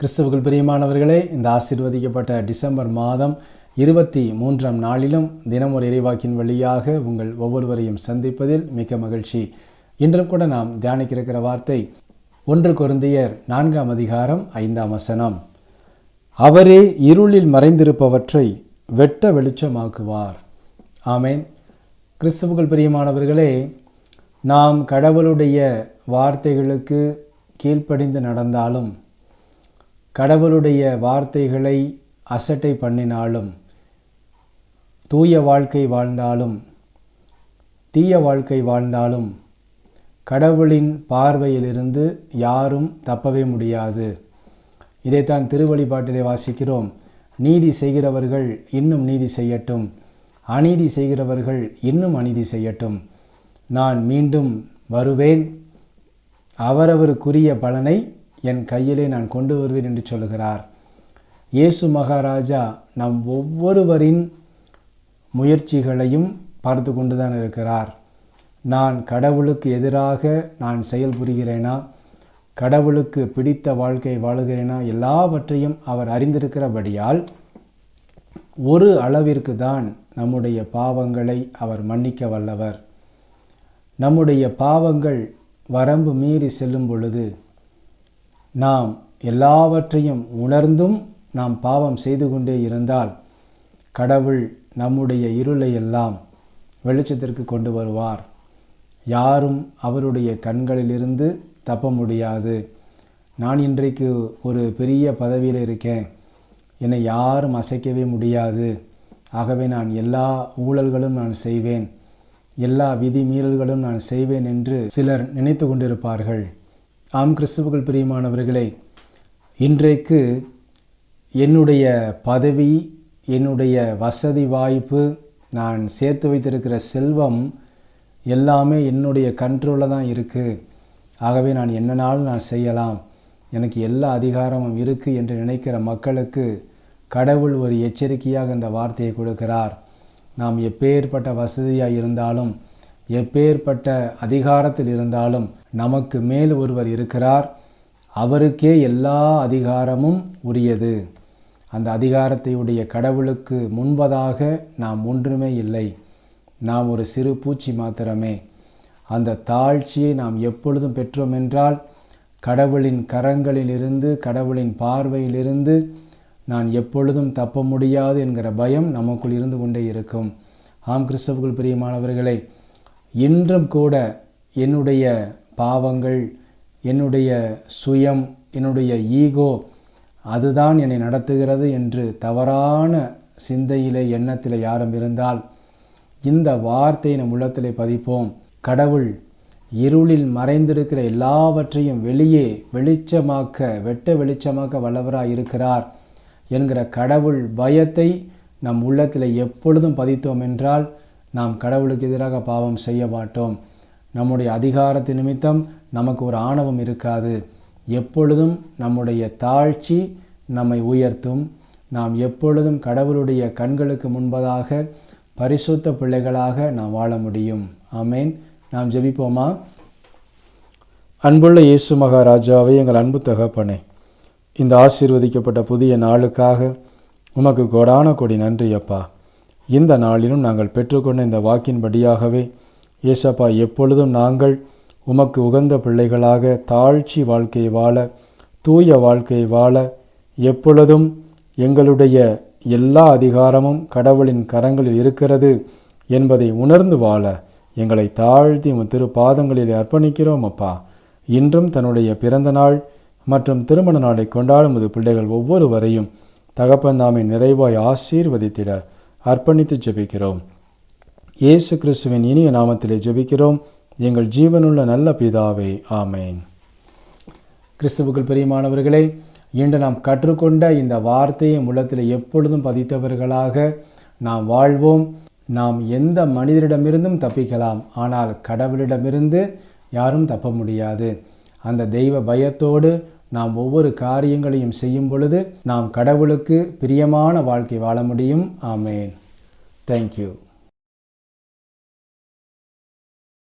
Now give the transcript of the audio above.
கிறிஸ்தவுகள் பிரியமானவர்களே இந்த ஆசீர்வதிக்கப்பட்ட டிசம்பர் மாதம் இருபத்தி மூன்றாம் நாளிலும் தினமொரு இறைவாக்கின் வழியாக உங்கள் ஒவ்வொருவரையும் சந்திப்பதில் மிக்க மகிழ்ச்சி. இன்றும் கூட நாம் தியானிக்கிருக்கிற வார்த்தை ஒன்று கொருந்தியர் நான்காம் அதிகாரம் ஐந்தாம் வசனம். அவரே இருளில் மறைந்திருப்பவற்றை வெட்ட வெளிச்சமாக்குவார். ஆமேன். கிறிஸ்துவுக்குள் பிரியமானவர்களே நாம் கடவுளுடைய வார்த்தைகளுக்கு கீழ்ப்படிந்து நடந்தாலும் கடவுளுடைய வார்த்தைகளை அசட்டை பண்ணினாலும் தூய வாழ்க்கை வாழ்ந்தாலும் தீய வாழ்க்கை வாழ்ந்தாலும் கடவுளின் பார்வையிலிருந்து யாரும் தப்பவே முடியாது. இதைத்தான் திருவழிபாட்டிலே வாசிக்கிறோம். நீதி செய்கிறவர்கள் இன்னும் நீதி செய்யட்டும். அநீதி செய்கிறவர்கள் இன்னும் அநீதி செய்யட்டும். நான் மீண்டும் வருவேன். அவரவருக்குரிய பலனை என் கையிலே நான் கொண்டு வருவேன் என்று சொல்கிறார் இயேசு மகாராஜா நம் ஒவ்வொருவரின் முயற்சிகளையும் பார்த்து கொண்டுதான் இருக்கிறார். நான் கடவுளுக்கு எதிராக நான் செயல்புரிகிறேனா கடவுளுக்கு பிடித்த வாழ்க்கை வாழுகிறேனா? எல்லாவற்றையும் அவர் அறிந்திருக்கிறபடியால் ஒரு அளவிற்கு தான் நம்முடைய பாவங்களை அவர் மன்னிக்க வல்லவர். நம்முடைய பாவங்கள் வரம்பு மீறி செல்லும் பொழுது நாம் எல்லாவற்றையும் உணர்ந்தும் நாம் பாவம் செய்து கொண்டே இருந்தால் கடவுள் நம்முடைய இருளை எல்லாம் வெளிச்சத்திற்கு கொண்டு வருவார். யாரும் அவருடைய கண்களிலிருந்து தப்ப முடியாது. நான் இன்றைக்கு ஒரு பெரிய பதவியில் இருக்கேன். என்னை யாரும் அசைக்கவே முடியாது. ஆகவே நான் எல்லா ஊழல்களும் நான் செய்வேன். எல்லா விதி மீறல்களும் நான் செய்வேன் என்று சிலர் நினைத்து கொண்டிருப்பார்கள். ஆம் கிறிஸ்துவர்கள் பிரியமானவர்களே இன்றைக்கு என்னுடைய பதவி என்னுடைய வசதி வாய்ப்பு நான் சேர்த்து வைத்திருக்கிற செல்வம் எல்லாமே என்னுடைய கண்ட்ரோலில் தான் இருக்குது ஆகவே நான் என்னனாலும் நான் செய்யலாம். எனக்கு எல்லா அதிகாரமும் இருக்குது என்று நினைக்கிற மக்களுக்கு கடவுள் ஒரு எச்சரிக்கையாக இந்த வார்த்தையை கொடுக்கிறார். நாம் எப்பேற்பட்ட வசதியாக இருந்தாலும் எப்பேற்பட்ட அதிகாரத்தில் இருந்தாலும் நமக்கு மேல் ஒருவர் இருக்கிறார். அவருக்கே எல்லா அதிகாரமும் உரியது. அந்த அதிகாரத்தையுடைய கடவுளுக்கு முன்பதாக நாம் ஒன்றுமே இல்லை. நாம் ஒரு சிறு பூச்சி மாத்திரமே. அந்த தாழ்ச்சியை நாம் எப்பொழுதும் பெற்றோம் என்றால் கடவுளின் கரங்களிலிருந்து கடவுளின் பார்வையிலிருந்து நான் எப்பொழுதும் தப்ப முடியாது என்கிற பயம் நமக்குள் இருந்து கொண்டே இருக்கும். ஆம் கிறிஸ்தவர்கள் பிரியமானவர்களை இன்றும் கூட என்னுடைய பாவங்கள் என்னுடைய சுயம் என்னுடைய ஈகோ அதுதான் என்னை நடத்துகிறது என்று தவறான சிந்தையிலே எண்ணத்திலே யாரும் இருந்தால் இந்த வார்த்தையை நம் உள்ளத்திலே பதிப்போம். கடவுள் இருளில் மறைந்திருக்கிற எல்லாவற்றையும் வெளியே வெளிச்சமாக்க வெட்ட வெளிச்சமாக்க வல்லவராய் இருக்கிறார் என்கிற கடவுள் பயத்தை நம் உள்ளத்தில் எப்பொழுதும் பதித்தோம் என்றால் நாம் கடவுளுக்கு எதிராக பாவம் செய்ய மாட்டோம். நம்முடைய அதிகாரத்து நிமித்தம் நமக்கு ஒரு ஆணவம் இருக்காது. எப்பொழுதும் நம்முடைய தாழ்ச்சி நம்மை உயர்த்தும். நாம் எப்பொழுதும் கடவுளுடைய கண்களுக்கு முன்பதாக பரிசுத்த பிள்ளைகளாக நாம் வாழ முடியும். ஆமேன். நாம் ஜெபிப்போமா? அன்புள்ள இயேசு மகாராஜாவை எங்கள் அன்பு தகப்பனே இந்த ஆசீர்வதிக்கப்பட்ட புதிய நாளுக்காக உமக்கு கொடான கொடி நன்றி அப்பா. இந்த நாளிலும் நாங்கள் பெற்றுக்கொண்ட இந்த வாக்கின்படியாகவே ஏசப்பா எப்பொழுதும் நாங்கள் உமக்கு உகந்த பிள்ளைகளாக தாழ்ச்சி வாழ்க்கையை வாழ தூய வாழ்க்கையை வாழ எப்பொழுதும் எங்களுடைய எல்லா அதிகாரமும் கடவுளின் கரங்களில் இருக்கிறது என்பதை உணர்ந்து வாழ எங்களை தாழ்த்தி உம் திரு பாதங்களில் அர்ப்பணிக்கிறோம் அப்பா. இன்றும் தன்னுடைய பிறந்த நாள் மற்றும் திருமண நாளை கொண்டாடும் பிள்ளைகள் ஒவ்வொருவரையும் தகப்பன் நாமை நிறைவாய் ஆசீர்வதித்திட. அர்ப்பணித்து ஜெபிக்கிறோம். இயேசு கிறிஸ்துவின் இனிய நாமத்திலே ஜெபிக்கிறோம். எங்கள் ஜீவனுள்ள நல்ல பிதாவே ஆமேன். கிறிஸ்துவுக்குள் பிரியமானவர்களே இன்று நாம் கற்றுக்கொண்ட இந்த வார்த்தையை உள்ளத்தில் எப்பொழுதும் பதித்தவர்களாக நாம் வாழ்வோம். நாம் எந்த மனிதரிடமிருந்தும் தப்பிக்கலாம். ஆனால் கடவுளிடமிருந்து யாரும் தப்ப முடியாது. அந்த தெய்வ பயத்தோடு நாம் ஒவ்வொரு காரியங்களையும் செய்யும் பொழுது நாம் கடவுளுக்கு பிரியமான வாழ்க்கை வாழ முடியும். ஆமேன். தேங்க்யூ